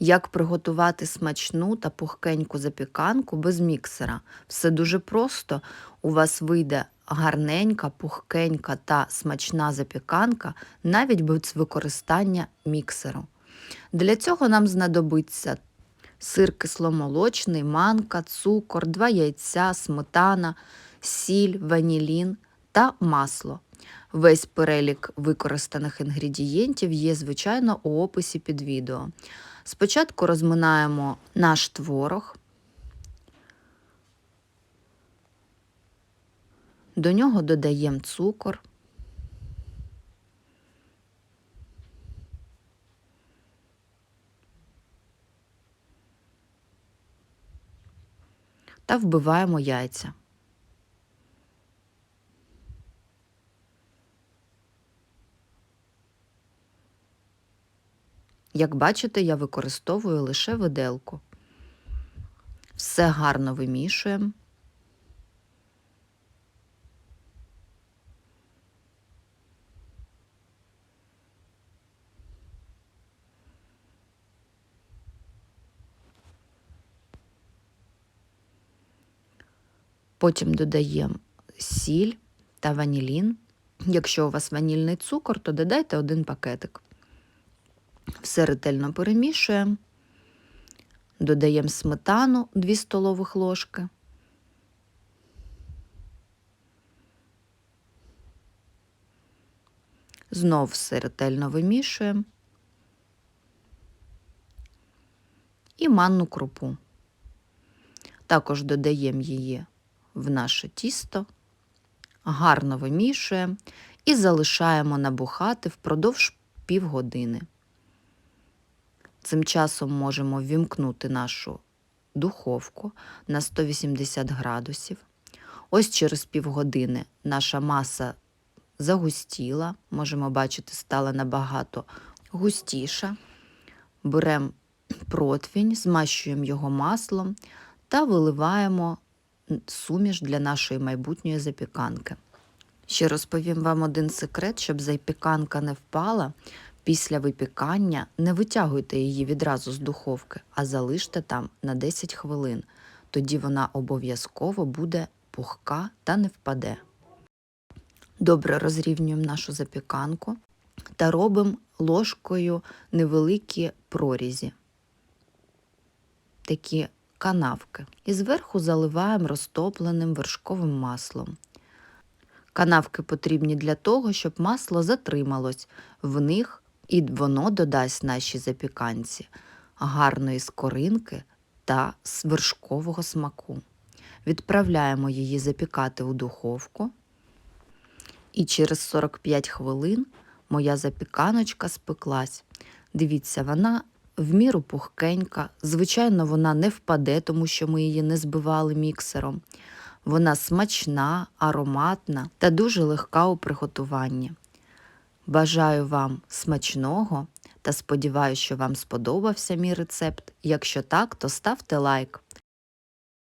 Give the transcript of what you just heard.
Як приготувати смачну та пухкеньку запіканку без міксера? Все дуже просто. У вас вийде гарненька, пухкенька та смачна запіканка навіть без використання міксеру. Для цього нам знадобиться сир кисломолочний, манка, цукор, два яйця, сметана, сіль, ванілін та масло. Весь перелік використаних інгредієнтів є, звичайно, у описі під відео. Спочатку розминаємо наш творог. До нього додаємо цукор. Та вбиваємо яйця. Як бачите, я використовую лише виделку. Все гарно вимішуємо. Потім додаємо сіль та ванілін. Якщо у вас ванільний цукор, то додайте один пакетик. Все ретельно перемішуємо, додаємо сметану 2 столових ложки. Знов все ретельно вимішуємо і манну крупу. Також додаємо її в наше тісто, гарно вимішуємо і залишаємо набухати впродовж півгодини. Цим часом можемо ввімкнути нашу духовку на 180 градусів. Ось через півгодини наша маса загустіла, можемо бачити, стала набагато густіша. Беремо противень, змащуємо його маслом та виливаємо суміш для нашої майбутньої запіканки. Ще розповім вам один секрет, щоб запіканка не впала. Після випікання не витягуйте її відразу з духовки, а залиште там на 10 хвилин. Тоді вона обов'язково буде пухка та не впаде. Добре розрівнюємо нашу запіканку та робимо ложкою невеликі прорізі, такі канавки. І зверху заливаємо розтопленим вершковим маслом. Канавки потрібні для того, щоб масло затрималось в них і воно додасть нашій запіканці гарної скоринки та вершкового смаку. Відправляємо її запікати у духовку. І через 45 хвилин моя запіканочка спеклась. Дивіться, вона в міру пухкенька. Звичайно, вона не впаде, тому що ми її не збивали міксером. Вона смачна, ароматна та дуже легка у приготуванні. Бажаю вам смачного та сподіваюся, що вам сподобався мій рецепт. Якщо так, то ставте лайк.